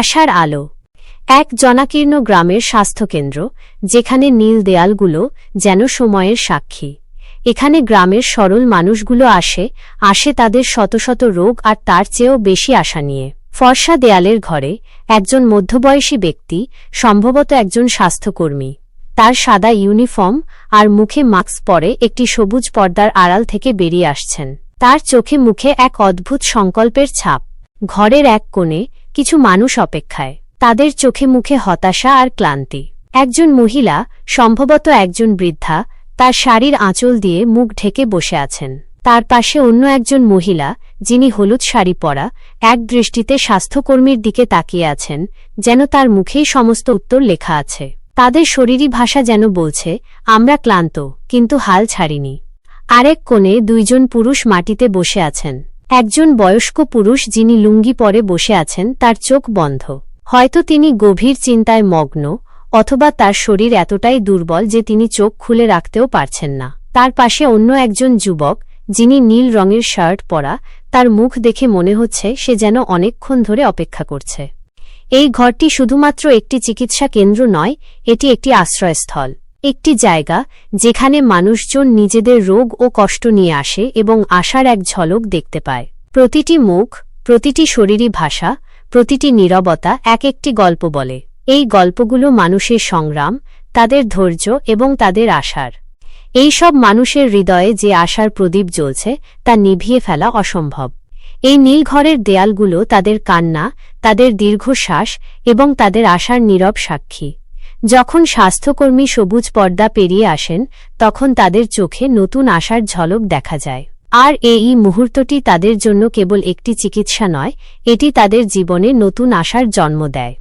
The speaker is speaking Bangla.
আশার আলো। এক জনাকীর্ণ গ্রামের স্বাস্থ্যকেন্দ্র, যেখানে নীল দেয়ালগুলো যেন সময়ের সাক্ষী। এখানে গ্রামের সরল মানুষগুলো আসে আসে তাদের শত শত রোগ আর তার চেয়েও বেশি আশা নিয়ে। ফর্সা দেয়ালের ঘরে একজন মধ্যবয়সী ব্যক্তি, সম্ভবত একজন স্বাস্থ্যকর্মী। তার সাদা ইউনিফর্ম আর মুখে মাস্ক পরে একটি সবুজ পর্দার আড়াল থেকে বেরিয়ে আসছেন। তার চোখে মুখে এক অদ্ভুত সংকল্পের ছাপ। ঘরের এক কোণে কিছু মানুষ অপেক্ষায়। তাদের চোখে মুখে হতাশা আর ক্লান্তি। একজন মহিলা, সম্ভবত একজন বৃদ্ধা, তার শাড়ির আঁচল দিয়ে মুখ ঢেকে বসে আছেন। তার পাশে অন্য একজন মহিলা, যিনি হলুদ শাড়ি পরা, এক দৃষ্টিতে স্বাস্থ্যকর্মীর দিকে তাকিয়ে আছেন, যেন তার মুখেই সমস্ত উত্তর লেখা আছে। তাদের শরীরী ভাষা যেন বলছে, আমরা ক্লান্ত, কিন্তু হাল ছাড়িনি। আরেক কোণে দুইজন পুরুষ মাটিতে বসে আছেন। একজন বয়স্ক পুরুষ যিনি লুঙ্গি পরে বসে আছেন, তার চোখ বন্ধ। হয়তো তিনি গভীর চিন্তায় মগ্ন, অথবা তার শরীর এতটাই দুর্বল যে তিনি চোখ খুলে রাখতেও পারছেন না। তার পাশে অন্য একজন যুবক, যিনি নীল রঙের শার্ট পরা, তার মুখ দেখে মনে হচ্ছে সে যেন অনেকক্ষণ ধরে অপেক্ষা করছে। এই ঘরটি শুধুমাত্র একটি চিকিৎসা কেন্দ্র নয়, এটি একটি আশ্রয়স্থল। একটি জায়গা যেখানে মানুষজন নিজেদের রোগ ও কষ্ট নিয়ে আসে এবং আশার এক ঝলক দেখতে পায়। প্রতিটি মুখ, প্রতিটি শরীরী ভাষা, প্রতিটি নীরবতা এক একটি গল্প বলে। এই গল্পগুলো মানুষের সংগ্রাম, তাদের ধৈর্য এবং তাদের আশার। এই সব মানুষের হৃদয়ে যে আশার প্রদীপ জ্বলছে, তা নিভিয়ে ফেলা অসম্ভব। এই নীলঘরের দেয়ালগুলো তাদের কান্না, তাদের দীর্ঘশ্বাস এবং তাদের আশার নীরব সাক্ষী। যখন স্বাস্থ্যকর্মী সবুজ পর্দা পেরিয়ে আসেন, তখন তাদের চোখে নতুন আশার ঝলক দেখা যায়। আর এই মুহূর্তটি তাদের জন্য কেবল একটি চিকিৎসা নয়, এটি তাদের জীবনে নতুন আশার জন্ম দেয়।